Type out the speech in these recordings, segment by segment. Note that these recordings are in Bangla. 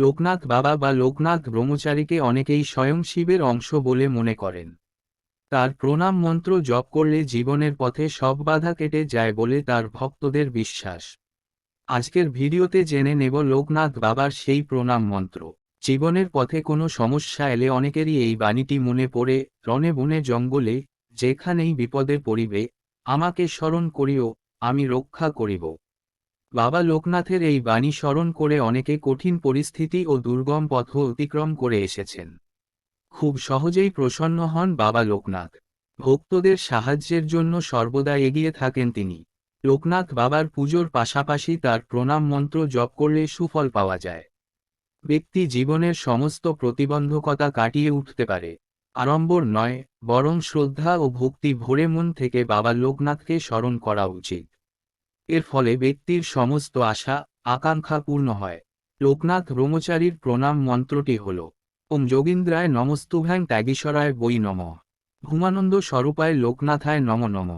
লোকনাথ বাবা বা লোকনাথ ব্রহ্মচারীকে অনেকেই স্বয়ং শিবের অংশ বলে মনে করেন। তার প্রণাম মন্ত্র জপ করলে জীবনের পথে সব বাধা কেটে যায় বলে তার ভক্তদের বিশ্বাস। আজকের ভিডিওতে জেনে নেব লোকনাথ বাবার সেই প্রণাম মন্ত্র। জীবনের পথে কোনো সমস্যা এলে অনেকেরই এই বাণীটি মনে পড়ে রনে বনে জঙ্গলে, যেখানেই বিপদে পড়িবে, আমাকে স্মরণ করিও, আমি রক্ষা করিব। বাবা লোকনাথের এই বাণী স্মরণ করে অনেকে কঠিন পরিস্থিতি ও দুর্গম পথ অতিক্রম করে এসেছেন। খুব সহজেই প্রসন্ন হন বাবা লোকনাথ। ভক্তদের সাহায্যের জন্য সর্বদা এগিয়ে থাকেন তিনি। লোকনাথ বাবার পুজোর পাশাপাশি তার প্রণাম মন্ত্র জপ করলে সুফল পাওয়া যায়। ব্যক্তি জীবনের সমস্ত প্রতিবন্ধকতা কাটিয়ে উঠতে পারে। আড়ম্বর নয়, বরং শ্রদ্ধা ও ভক্তি ভরে মন থেকে বাবা লোকনাথকে স্মরণ করা উচিত। এর ফলে ব্যক্তির সমস্ত আশা, আকাঙ্ক্ষা পূর্ণ হয়। লোকনাথ ব্রহ্মচারীর প্রণাম মন্ত্রটি হল, ওম যোগীন্দ্রায় নমস্তুভ্যাং ত্যাগীশ্বরায় বই নম। ভূমানন্দ স্বরূপায় লোকনাথায় নম নম।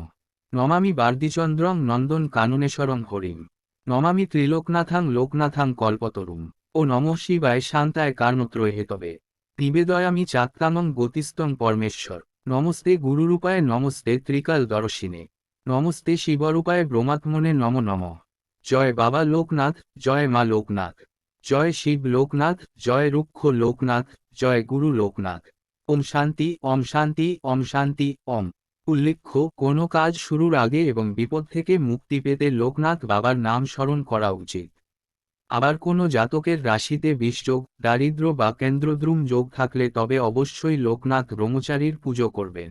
নমামি বার্দিচন্দ্রং নন্দন কাননেশ্বরং হরিম। নমামি ত্রিলোকনাথাং লোকনাথাং কল্পতরুম। ও নম শিবায় শান্তায় কার্ণত্রয় হেতবে। নিবেদয়ামি চাত্তামং গতিস্তং পরমেশ্বর। নমস্তে গুরুরূপায় নমস্তে ত্রিকাল দর্শিনে। নমস্তে শিবরূপায় ব্রহ্মাত্মনে নম নম। জয় বাবা লোকনাথ, জয় মা লোকনাথ। জয় শিব লোকনাথ, জয় রুক্ষ লোকনাথ, জয় গুরু লোকনাথ। ওম শান্তি ওম শান্তি ওম শান্তি ওম উল্লেখ্য, কোনো কাজ শুরুর আগে এবং বিপদ থেকে মুক্তি পেতে লোকনাথ বাবার নাম স্মরণ করা উচিত। আবার কোনো জাতকের রাশিতে বিষযোগ দারিদ্র বা কেন্দ্রদ্রুম যোগ থাকলে তবে অবশ্যই লোকনাথ ব্রহ্মচারীর পুজো করবেন।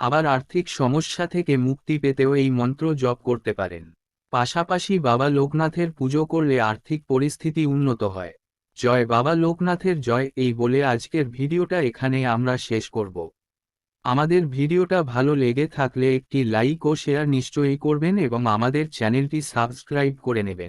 আবার আর্থিক সমস্যা থেকে মুক্তি পেতেও এই মন্ত্র জপ করতে পারেন। পাশাপাশি বাবা লোকনাথের পুজো করলে আর্থিক পরিস্থিতি উন্নত হয়। জয় বাবা লোকনাথের জয়, এই বলে আজকের ভিডিওটা এখানে আমরা শেষ করব। আমাদের ভিডিওটা ভালো লেগে থাকলে একটি লাইক ও শেয়ার নিশ্চয়ই করবেন এবং আমাদের চ্যানেলটি সাবস্ক্রাইব করে নেবেন।